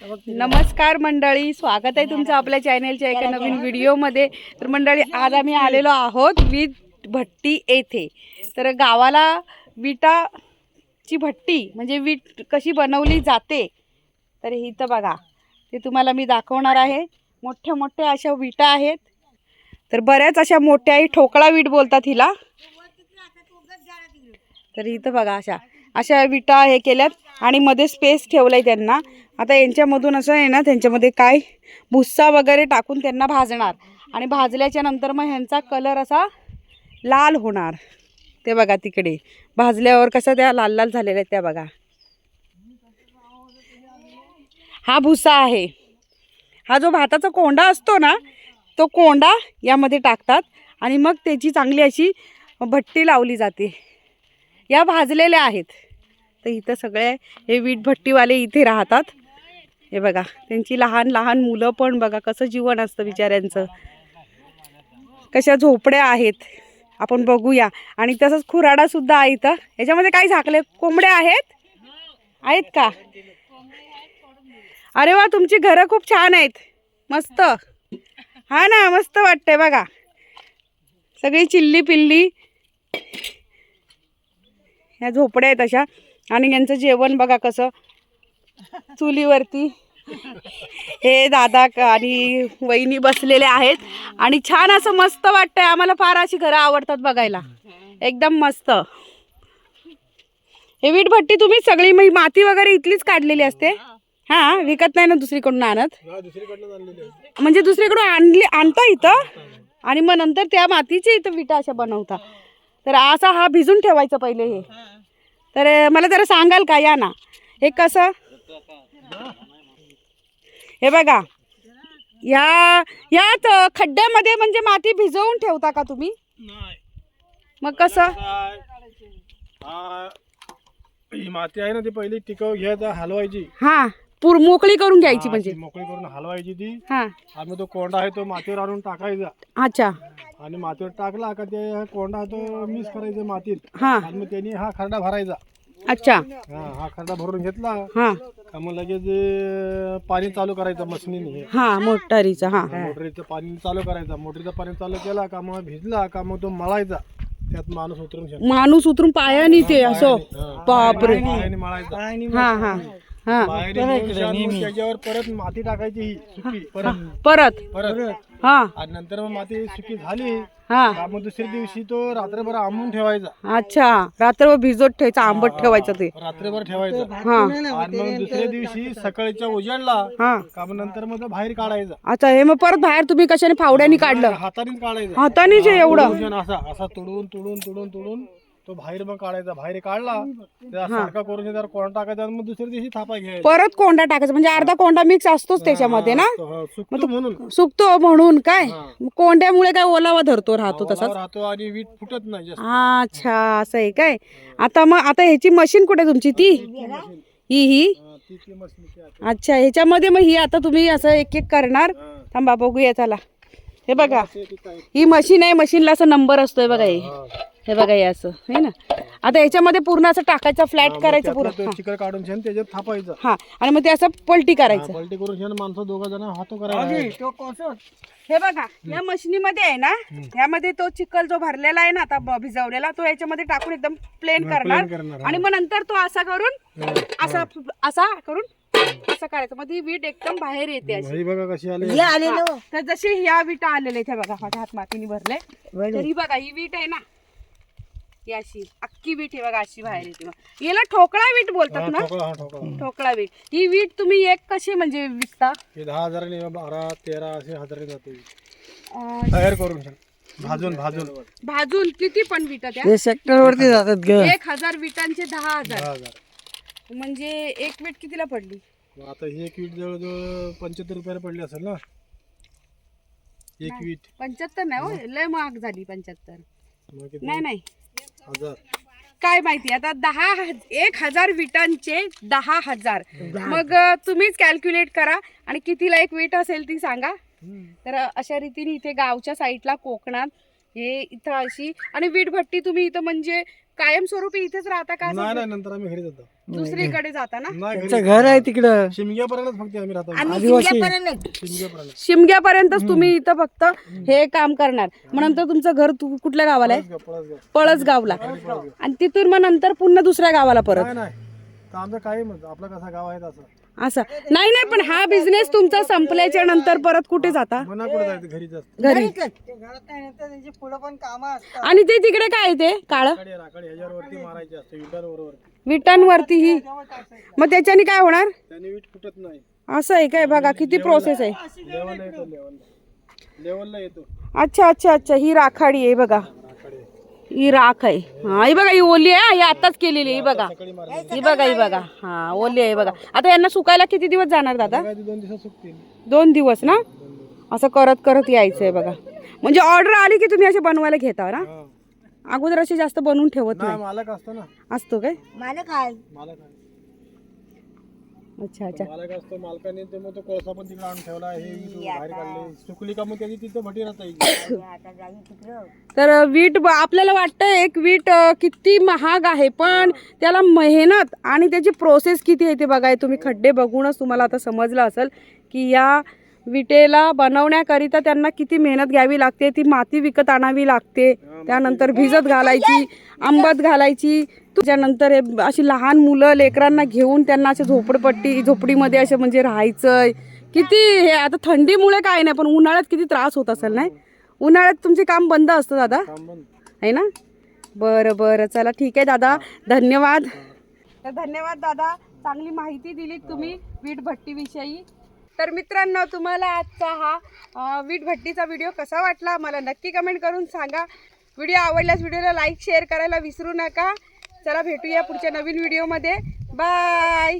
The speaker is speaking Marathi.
नमस्कार मंडळी स्वागत आहे तुमचं आपल्या चॅनेलच्या एका नवीन व्हिडिओमध्ये तर मंडळी आज आम्ही आलेलो आहोत वीट भट्टी येथे. तर गावाला विटाची भट्टी म्हणजे वीट कशी बनवली जाते तर इथं बघा. ते तुम्हाला मी दाखवणार आहे. मोठ्या मोठ्या अशा विटा आहेत. तर बऱ्याच अशा मोठ्याही ठोकळा वीट बोलतात हिला. तर इथं बघा अशा. अशा विटा हे केल्यात आणि मध्ये स्पेस ठेवलाय त्यांना. आता यांच्यामधून असं आहे ना त्यांच्यामध्ये काय भुस्सा वगैरे टाकून त्यांना भाजणार. आणि भाजल्याच्या नंतर मग ह्यांचा कलर असा लाल होणार. ते बघा तिकडे. भाजल्यावर कसं त्या लाल लाल झालेल्या आहेत त्या बघा. हा भुसा आहे. हा जो भाताचा कोंडा असतो ना तो कोंडा यामध्ये टाकतात. आणि मग त्याची चांगली अशी भट्टी लावली जाते. या भाजलेल्या आहेत. तर इथं सगळे हे वीट भट्टीवाले इथे राहतात. हे बघा त्यांची लहान लहान मुलं पण बघा कसं जीवन असतं बिचाऱ्यांचं. कशा झोपड्या आहेत. आपण बघूया. आणि तसंच खुराडासुद्धा आहे इथं. याच्यामध्ये काय झाकले कोंबड्या आहेत? आहेत का? अरे वा तुमची घरं खूप छान आहेत. मस्त. हा ना मस्त वाटतंय बघा. सगळी चिल्ली पिल्ली. ह्या झोपड्या आहेत अशा. आणि यांचं जेवण बघा कसं. चुलीवरती. हे दादा आणि वहिनी बसलेले आहेत. आणि छान असं मस्त वाटतंय. आम्हाला फार अशी घरं आवडतात बघायला. एकदम मस्त. हे वीट भट्टी तुम्ही सगळी मग माती वगैरे इथलीच काढलेली असते. हा विकत नाही ना दुसरीकडून आणत? म्हणजे दुसरीकडून आणली आणता इथं? आणि मग नंतर त्या मातीचे इथं विटा अशा बनवता. तर असा हा भिजून ठेवायचं पहिले हे. तर मला जरा सांगाल का? या ना. हे कसं? हे बघा. या यात अं, खड्ड्यामध्ये म्हणजे माती भिजवून ठेवता का तुम्ही? मग कसं? हा ही माती आहे ना ती पहिली टिकव घ्यायचा हलवायची. हा. पूर मोकळी करून घ्यायची म्हणजे. मोकळी करून हलवायची ती. हा. आणि तो कोंडा आहे तो मातीवर आणून टाकायचा. अच्छा. आणि मातीवर टाकला का ते कोंडा तो मिक्स करायचा मातीत. हा. आणि मग त्यांनी हा खरडा भरायचा. अच्छा. हा हा खरडा भरून घेतला. हा. का मग लगेच अं, पाणी चालू करायचं मशीनीने. हा मोटारीचा हा. मोटरीचं पाणी चालू करायचं. मोटरीचं पाणी चालू केला का मग भिजला का मग तो मळायचा. त्यात माणूस उतरून माणूस उतरून पायानी ते असं. बापरे. पायाने मळायचा. हा हा. हा. शान त्याच्यावर परत माती टाकायची ही सुकी परत. परत. परत. हा. आणि नंतर मग माती सुकी झाली. हा. का मग दुसऱ्या दिवशी तो रात्रभर आंबून ठेवायचा. अच्छा. रात्रभर भिजवत ठेवायचं आंबट ठेवायचं ते. रात्रभर ठेवायचा. हा आणि मग दुसऱ्या दिवशी सकाळच्या उजाडला हा. का मग नंतर मग तो बाहेर काढायचा. अच्छा हे मग परत बाहेर तुम्ही कशाने फावड्याने काढलं? हातानेच काढायचा. हाताने जे एवढं. असा असा तुडून तुडून तुडून तुडून. तो बाहेर मग काढायचा. बाहेर काढला त्याला सारखा करून कोण टाकायचा आणि मग दुसऱ्या दिवशी थापा घ्यायचा. परत कोंडा टाकायचा. म्हणजे अर्धा कोंडा मिक्स असतोच त्याच्यामध्ये ना? हा, सुकतो म्हणून. सुकतो म्हणून काय? कोंड्यामुळे काय ओलावा धरतो राहतो तसाच? ओलावर राहतो आणि वीट फुटत नाही जास्त. अच्छा असं आहे काय? आता मग आता ह्याची मशीन कुठे तुमची? ती? ही ही हा, ती ती मशीन ती आहे. अच्छा ह्याच्यामध्ये मग ही आता तुम्ही असं एक एक करणार. हा. थांबा बघूया चला. हे बघा. ते ती काय? ही मशीन आहे मशीनला असं नंबर असतोय बघा हे हा. हे बघा हे असं हे ना? आता ह्याच्यामध्ये पूर्ण असं टाकायचं फ्लॅट करायचं पूर्ण. तो चिकन काढून छान त्याच्यात थापायचं. हा आणि मग ते असं पलटी करायचं. पलटी करून छान माणसं दोघं जण हातो करायला हे बघा या मशिनीमध्ये आहे ना यामध्ये तो चिखल जो भरलेला आहे ना आता भिजवलेला तो याच्यामध्ये टाकून एकदम प्लेन करणार. आणि मग नंतर तो असा करून असा असा करून असं करायचं. मग ती वीट एकदम बाहेर येते अशी. बघा कशी आली. हा. तर जशी ह्या विटा आलेल्या आहेत ह्या बघा माझ्या हात मातीने भरले. तर ही बघा ही वीट आहे ना ही अशी अख्खी वीट ही बघा अशी बाहेर येते मग. याला ठोकळा वीट बोलतात ना? ठोकळा हा ठोकळा. ठोकळा वीट. ही वीट तुम्ही एक कशी म्हणजे विकता? हे दहा हजाराने बारा तेरा असे हजाराने जाते अं, तयार करून छान भाजून भाजून. भाजून किती पण विटा त्या सेक्टर वरती जातात ग. एक हजार विटांचे दहा हजार. हजार. म्हणजे एक वीट कितीला पडली? मग आता ही एक वीट जवळजवळ पंच्याहत्तर रुपयाला पडली असेल ना? एक वीट. पंच्याहत्तर नाही हो लय महाग झाली पंच्याहत्तर. मग किती? नाही नाही. हजार काय माहिती आता दहा एक हजार विटांचे दहा हजार. मग तुम्हीच कॅल्क्युलेट करा आणि कितीला एक वीट असेल ती सांगा. तर अशा रीतीने इथे गावच्या साईडला कोकणात हे इथं अशी आणि वीट भट्टी तुम्ही इथं म्हणजे कायमस्वरूपी इथेच राहता का नाही नाही नंतर आम्ही घरी जातो. दुसरीकडे जाता ना नाही घरी त्यांचं घर आहे तिकडं. शिमग्यापर्यंत फक्त आम्ही राहतो. आदिवासी. शिमग्यापर्यंत शिमग्यापर्यंतच तुम्ही इथं फक्त हे काम करणार. मग नंतर तुमचं घर तु- कुठल्या गावाला आहे? पळस गाव पळस गावला आणि तिथून मग नंतर पुन्हा दुसऱ्या गावाला परत. नाही नाही. तर आमचं काही मत आपलं कसं गाव आहे तसं. असं. नाही नाही पण हा बिझनेस तुमचा संपल्याच्या नंतर परत कुठे जाता? मना कुठे जायचं. घरी. जास्त घरी पुढे पण काम असतात. आणि ते तिकडे काय आहे ते? काळ? राखाडी राखाडी ह्याच्यावरती मारायची असते विटांवर वरती विटांवरती ही. मग त्याच्याने काय होणार? त्याने वीट फुटत नाही. असं आहे काय? बघा किती प्रोसेस आहे. लेवलला येतो लेवलला. लेवलला येतो. अच्छा अच्छा अच्छा. ही राखाडी आहे बघा. ही राख आहे. हा ही बघा ही ओली आहे ही आताच केलेली आहे ही बघा. ही बघा ही बघा. हा ओली आहे बघा. आता यांना सुकायला किती दिवस जाणार दादा? दोन दिवसात सुकतील. दोन दिवस ना? असं करत करत यायचं आहे बघा. म्हणजे ऑर्डर आली की तुम्ही असे बनवायला घेता ना? हा. अगोदर असे जास्त बनवून ठेवत नाही नाही. मालक असतो ना. असतो काय? मालक आहे. मालक आहे. अच्छा अच्छा. मालक असतो मालकाने ते मग तो कोळसा पण तिकडे आणून ठेवला हे वीट बाहेर काढले. सुकली का मग त्याची? तिथं भटी राहता. तर वीट आपल्याला वाटतं एक वीट अ, किती महाग आहे पण त्याला मेहनत आणि त्याची प्रोसेस किती आहे ते बघाय तुम्ही खड्डे बघूनच तुम्हाला आता समजलं असेल की या विटेला बनवण्याकरिता त्यांना किती मेहनत घ्यावी लागते ती माती विकत आणावी लागते. त्यानंतर भिजत घालायची आंबट घालायची. त्याच्यानंतर हे अशी लहान मुलं लेकरांना घेऊन त्यांना असे झोपडपट्टी झोपडीमध्ये असे म्हणजे राहायचं किती हे आता थंडीमुळे काय नाही पण उन्हाळ्यात किती त्रास होत असेल नाही? उन्हाळ्यात तुमचे काम बंद असतं दादा? काम बंद. आहे ना? बरं बरं. चला ठीक आहे दादा. धन्यवाद. तर धन्यवाद दादा. चांगली माहिती दिली तुम्ही वीट भट्टीविषयी तर मित्रांनो तुम्हाला आजचा हा वीटभट्टीचा वीट व्हिडिओ कसा वाटला? मला नक्की कमेंट करून सांगा. व्हिडिओ आवडल्यास व्हिडिओला लाईक शेअर करायला विसरू नका. चला भेटूया पुढच्या नवीन व्हिडिओमध्ये बाय